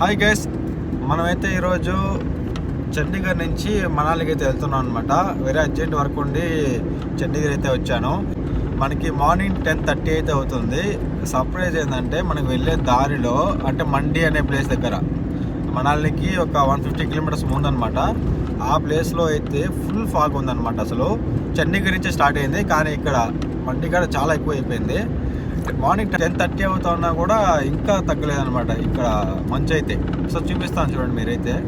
Hi guys మనమైతే ఈరోజు చండీగఢ్ నుంచి మనాలికి అయితే వెళ్తున్నాం అనమాట వేరే అర్జెంట్ వర్క్ ఉండి చండీగఢ్ అయితే వచ్చాను. మనకి మార్నింగ్ టెన్ థర్టీ అయితే అవుతుంది. సర్ప్రైజ్ ఏంటంటే మనకు వెళ్ళే దారిలో అంటే మండి అనే ప్లేస్ దగ్గర మనాలికి ఒక వన్ ఫిఫ్టీ కిలోమీటర్స్ ముందనమాట ఆ ప్లేస్లో అయితే ఫుల్ ఫాగ్ ఉందన్నమాట అసలు. చండీగఢ్ నుంచి స్టార్ట్ అయింది కానీ ఇక్కడ మండి కాడ చాలా ఎక్కువ అయిపోయింది. మార్నింగ్ టెన్ థర్టీ అవుతున్నా కూడా ఇంకా తగ్గలేదన్నమాట ఇక్కడ మంచు అయితే. సో చూపిస్తాను చూడండి మీరైతే.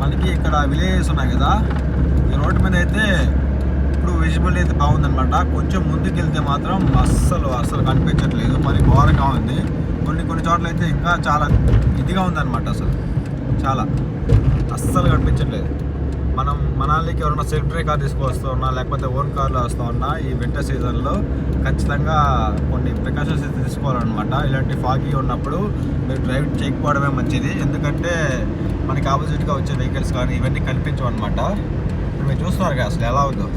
మనకి ఇక్కడ విలేజెస్ ఉన్నాయి కదా. ఈ రోడ్డు మీద అయితే ఇప్పుడు విజిబుల్ అయితే బాగుందనమాట కొంచెం ముందుకు వెళ్తే మాత్రం అస్సలు అస్సలు కనిపించట్లేదు. మరి ఘోరంగా ఉంది. కొన్ని కొన్ని చోట్ల అయితే ఇంకా చాలా ఇదిగా ఉందన్నమాట అసలు. చాలా. అస్సలు కనిపించట్లేదు. మనం మనాలికి ఎవరైనా సెల్ఫ్ కార్ తీసుకొస్తూ ఉన్నా లేకపోతే ఓన్ కార్లో వస్తూ ఉన్నా ఈ వింటర్ సీజన్లో ఖచ్చితంగా కొన్ని ప్రికాషన్స్ అయితే తీసుకోవాలన్నమాట. ఇలాంటి ఫాగీ ఉన్నప్పుడు మీరు డ్రైవ్ చేయకపోవడమే మంచిది. ఎందుకంటే మనకి ఆపోజిట్గా వచ్చే వెహికల్స్ కానీ ఇవన్నీ కనిపించవు అనమాట మీరు చూస్తున్నారు కదా అసలు ఎలా ఉందో.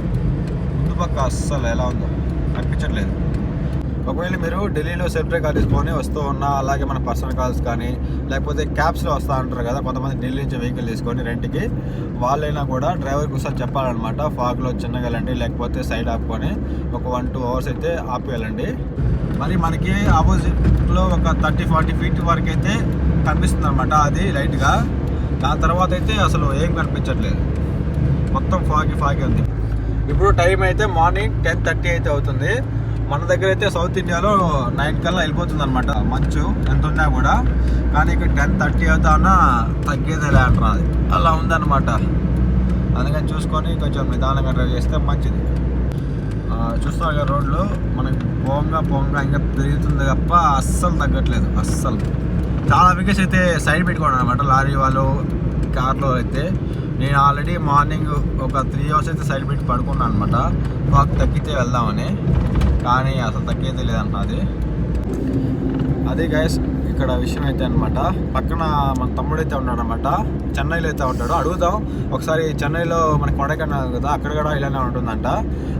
ముందు పక్క అస్సలు ఎలా ఉందో కనిపించట్లేదు ఒకవేళ మీరు ఢిల్లీలో సెపరేట్ కాల్ తీసుకొని వస్తూ ఉన్నా అలాగే మన పర్సనల్ కార్స్ కానీ లేకపోతే క్యాబ్స్లో వస్తూ ఉంటారు కదా కొంతమంది ఢిల్లీ నుంచి వెహికల్ తీసుకొని రెంట్కి వాళ్ళైనా కూడా డ్రైవర్కి ఒకసారి చెప్పాలన్నమాట ఫాగ్లో చిన్నగా లేకపోతే సైడ్ ఆపుకొని ఒక వన్ టూ అవర్స్ అయితే ఆపేయాలండి. మరి మనకి ఆపోజిట్లో ఒక థర్టీ ఫార్టీ ఫీట్ వరకు అయితే కనిపిస్తుంది అనమాట అది లైట్గా. దాని తర్వాత అయితే అసలు ఏం కనిపించట్లేదు. మొత్తం ఫాగి ఫాగి ఉంది. ఇప్పుడు టైం అయితే మార్నింగ్ టెన్ థర్టీ అయితే అవుతుంది. మన దగ్గర అయితే సౌత్ ఇండియాలో నైన్ కల్లా వెళ్ళిపోతుంది అనమాట మంచు ఎంత ఉన్నా కూడా. కానీ ఇక్కడ టెన్ థర్టీ అవుతానా తగ్గేదేలే అంటారు అది. అలా ఉందన్నమాట. అందుకని చూసుకొని కొంచెం నిదానంగా డ్రైవ్ చేస్తే మంచిది. చూస్తారు కదా రోడ్లు. మనకి పోంగా పోంగా ఇంకా పెరుగుతుంది తప్ప అస్సలు తగ్గట్లేదు. అస్సలు. చాలా వికెట్స్ అయితే సైడ్ పెట్టుకోండి అనమాట లారీ వాళ్ళు కార్లో అయితే. నేను ఆల్రెడీ మార్నింగ్ ఒక త్రీ అవర్స్ అయితే సైడ్ పెట్టి పడుకున్నాను అనమాట మాకు తగ్గితే వెళ్దామని. కానీ అసలు తగ్గేదే లేదంట అది. అదే గైస్ ఇక్కడ విషయం అయితే అనమాట పక్కన మన తమ్ముడు అయితే ఉన్నాడనమాట చెన్నైలో అయితే ఉంటాడు. అడుగుదాం. ఒకసారి చెన్నైలో మన కొడైకెనాల్ కదా అక్కడ కూడా ఇలానే ఉంటుందంట.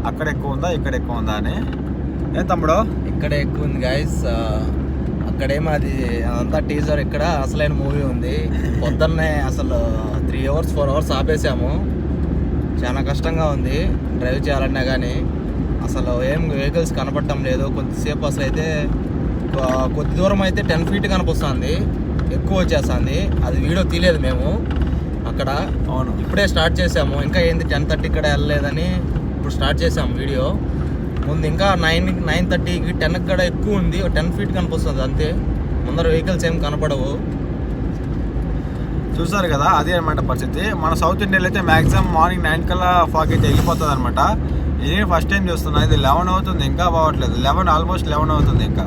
అక్కడ ఎక్కువ ఉందా ఇక్కడ ఎక్కువ ఉందా అని. ఏం తమ్ముడు? ఇక్కడ ఎక్కువ ఉంది గైస్ అక్కడేమో అది అదంతా టీజర్ ఇక్కడ. అసలైన మూవీ ఉంది. పొద్దున్నే అసలు త్రీ అవర్స్ ఫోర్ అవర్స్ ఆపేసాము. చాలా కష్టంగా ఉంది. డ్రైవ్ చేయాలన్నా కానీ అసలు ఏం వెహికల్స్ కనపడటం లేదు. కొద్దిసేపు అసలు అయితే కొద్ది దూరం అయితే టెన్ ఫీట్ కనిపిస్తుంది. ఎక్కువ వచ్చేస్తుంది. అది వీడియో తీయలేదు మేము. అక్కడ అవును. ఇప్పుడే స్టార్ట్ చేసాము. ఇంకా ఏంది టెన్ థర్టీ ఇక్కడ వెళ్ళలేదని ఇప్పుడు స్టార్ట్ చేసాము వీడియో. ముందు ఇంకా నైన్ నైన్ థర్టీకి టెన్ కూడా ఎక్కువ ఉంది. టెన్ ఫీట్ కనిపిస్తుంది అంతే. ముందర వెహికల్స్ ఏం కనపడవు. చూసారు కదా? అదే అనమాట పరిస్థితి. మన సౌత్ ఇండియాలో అయితే మాక్సిమం మార్నింగ్ నైన్ కల్లా ఫాగ్ అయితే వెళ్ళిపోతుంది అనమాట ఇది ఫస్ట్ టైం చూస్తున్నా. ఇది లెవెన్ అవుతుంది. ఇంకా బాగట్లేదు. లెవెన్ ఆల్మోస్ట్ లెవెన్ అవుతుంది ఇంకా.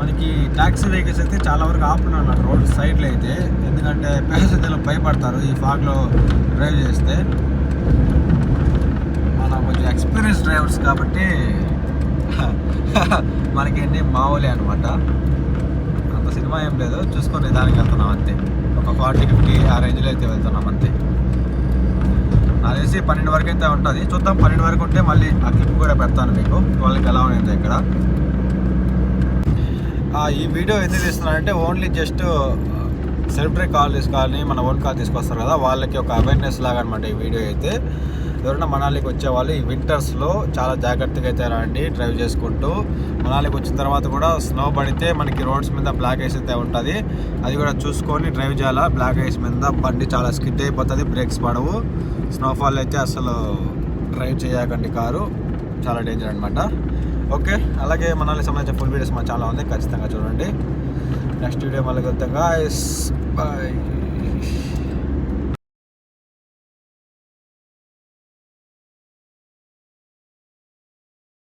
మనకి ట్యాక్సీ వెహికల్స్ అయితే చాలా వరకు ఆపున్నారు అన్నమాట. రోడ్ సైడ్లో అయితే. ఎందుకంటే ప్యాసింజర్లు భయపడతారు ఈ ఫాగ్లో డ్రైవ్ చేస్తే. కొంచెం ఎక్స్పీరియన్స్ డ్రైవర్స్ కాబట్టి మనకేంటి మామూలే అనమాట అంత సినిమా ఏం లేదు. చూసుకొని దానికి వెళ్తున్నాం అంతే. ఒక ఫార్టీ ఫిఫ్టీ ఆ రేంజ్లో అయితే వెళ్తున్నాం అంతే. నాకు తెలిసి పన్నెండు వరకు అయితే ఉంటుంది. చూద్దాం పన్నెండు వరకు ఉంటే మళ్ళీ ఆ క్లిప్ కూడా పెడతాను మీకు. వాళ్ళకి ఎలా ఉంది ఇక్కడ. ఈ వీడియో ఎందుకు తీస్తున్నానంటే ఓన్లీ జస్ట్ సెల్ఫ్ కాల్ తీసుకోవాలని మన ఓన్ కాల్ తీసుకొస్తారు కదా. వాళ్ళకి ఒక అవేర్నెస్ లాగా అనమాట ఈ వీడియో అయితే. ఎవరైనా మనాలికి వచ్చేవాళ్ళు ఈ వింటర్స్లో చాలా జాగ్రత్తగా అయితే రండి డ్రైవ్ చేసుకుంటూ. మనాలికి వచ్చిన తర్వాత కూడా స్నో పడితే మనకి రోడ్స్ మీద బ్లాక్ ఐస్ అయితే ఉంటుంది. అది కూడా చూసుకొని డ్రైవ్ చేయాలా? బ్లాక్ ఐస్ మీద బండి చాలా స్కిడ్ అయిపోతుంది బ్రేక్స్ పడవు. స్నోఫాల్ అయితే అసలు డ్రైవ్ చేయకండి కారు. చాలా డేంజర్ అనమాట ఓకే అలాగే మనాలి సంబంధించిన ఫుల్ వీడియోస్ మా చాలా ఉంది ఖచ్చితంగా చూడండి. నెక్స్ట్ వీడియో మళ్ళీ కలుద్దాం గాయస్ బాయ్